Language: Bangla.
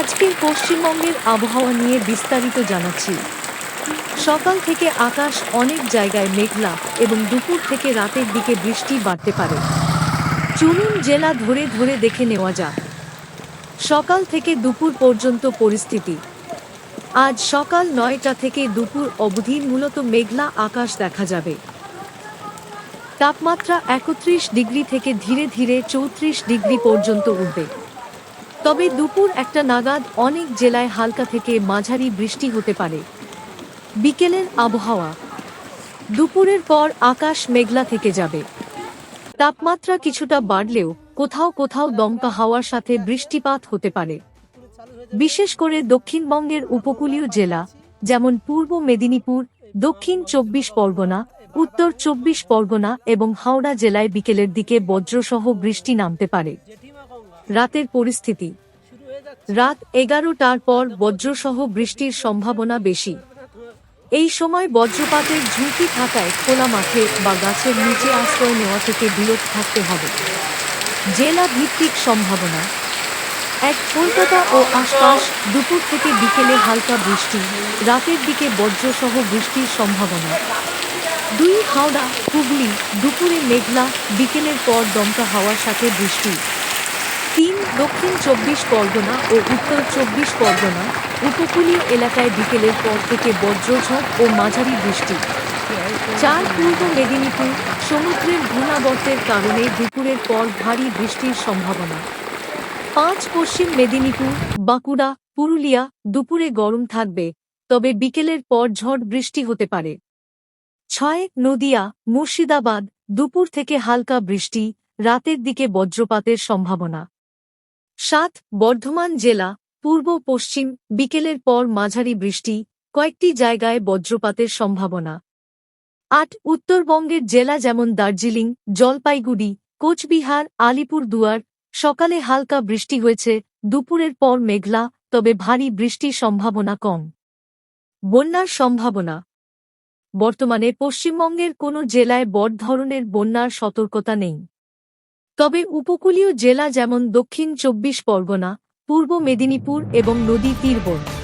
আজকের পশ্চিমবঙ্গের আবহাওয়া নিয়ে বিস্তারিত জানাচ্ছি। সকাল থেকে আকাশ অনেক জায়গায় মেঘলা এবং দুপুর থেকে রাতের দিকে বৃষ্টি বাড়তে পারে। চুনুন জেলা ধরে ধরে দেখে নেওয়া যাক। সকাল থেকে দুপুর পর্যন্ত পরিস্থিতি। আজ সকাল নয়টা থেকে দুপুর অবধি মূলত মেঘলা আকাশ দেখা যাবে। তাপমাত্রা একত্রিশ ডিগ্রি থেকে ধীরে ধীরে চৌত্রিশ ডিগ্রি পর্যন্ত উঠবে। তবে দুপুর একটা নাগাদ অনেক জেলায় হালকা থেকে মাঝারি বৃষ্টি হতে পারে। বিকেলের আবহাওয়া। দুপুরের পর আকাশ মেঘলা থেকে যাবে। তাপমাত্রা কিছুটা বাড়লেও কোথাও কোথাও দমকা হাওয়ার সাথে বৃষ্টিপাত হতে পারে। বিশেষ করে দক্ষিণবঙ্গের উপকূলীয় জেলা, যেমন পূর্ব মেদিনীপুর, দক্ষিণ চব্বিশ পরগনা, উত্তর চব্বিশ পরগনা এবং হাওড়া জেলায় বিকেলের দিকে বজ্রসহ বৃষ্টি নামতে পারে। রাতের পরিস্থিতি। রাত এগারোটার পর বজ্রসহ বৃষ্টির সম্ভাবনা বেশি। এই সময় বজ্রপাতের ঝুঁকি থাকায় খোলা মাঠে বা গাছের নিচে আশ্রয় নেওয়া থেকে বিরত থাকতে হবে। জেলা ভিত্তিক সম্ভাবনা। এক কলকাতা ও আশপাশ দুপুর থেকে বিকেলে হালকা বৃষ্টি, রাতের দিকে বজ্রসহ বৃষ্টির সম্ভাবনা। দুই হাওড়া, হুগলি, দুপুরে মেঘলা, বিকেলের পর দমকা হাওয়ার সাথে বৃষ্টি। তিন দক্ষিণ চব্বিশ পরগনা ও উত্তর চব্বিশ পরগনা উপকূলীয় এলাকায় বিকেলের পর থেকে বজ্রঝড় ও মাঝারি বৃষ্টি। চার পূর্ব মেদিনীপুর সমুদ্রের ঘূর্ণাবর্তের কারণে দুপুরের পর ভারী বৃষ্টির সম্ভাবনা। পাঁচ পশ্চিম মেদিনীপুর, বাঁকুড়া, পুরুলিয়া দুপুরে গরম থাকবে, তবে বিকেলের পর ঝড় বৃষ্টি হতে পারে। ছয় নদিয়া, মুর্শিদাবাদ দুপুর থেকে হালকা বৃষ্টি, রাতের দিকে বজ্রপাতের সম্ভাবনা। সাত, বর্ধমান জেলা, পূর্ব পশ্চিম, বিকেলের পর মাঝারি বৃষ্টি, কয়েকটি জায়গায় বজ্রপাতের সম্ভাবনা। আট, উত্তরবঙ্গের জেলা যেমন দার্জিলিং, জলপাইগুড়ি, কোচবিহার আলিপুর দুয়ার সকালে হালকা বৃষ্টি হয়েছে, দুপুরের পর মেঘলা, তবে ভারী বৃষ্টির সম্ভাবনা কম। বন্যার সম্ভাবনা। বর্তমানে পশ্চিমবঙ্গের কোনো জেলায় বড় ধরনের বন্যার সতর্কতা নেই। তবে উপকূলীয় জেলা যেমন দক্ষিণ চব্বিশ পরগনা পূর্ব মেদিনীপুর এবং নদী তীরবর্তী।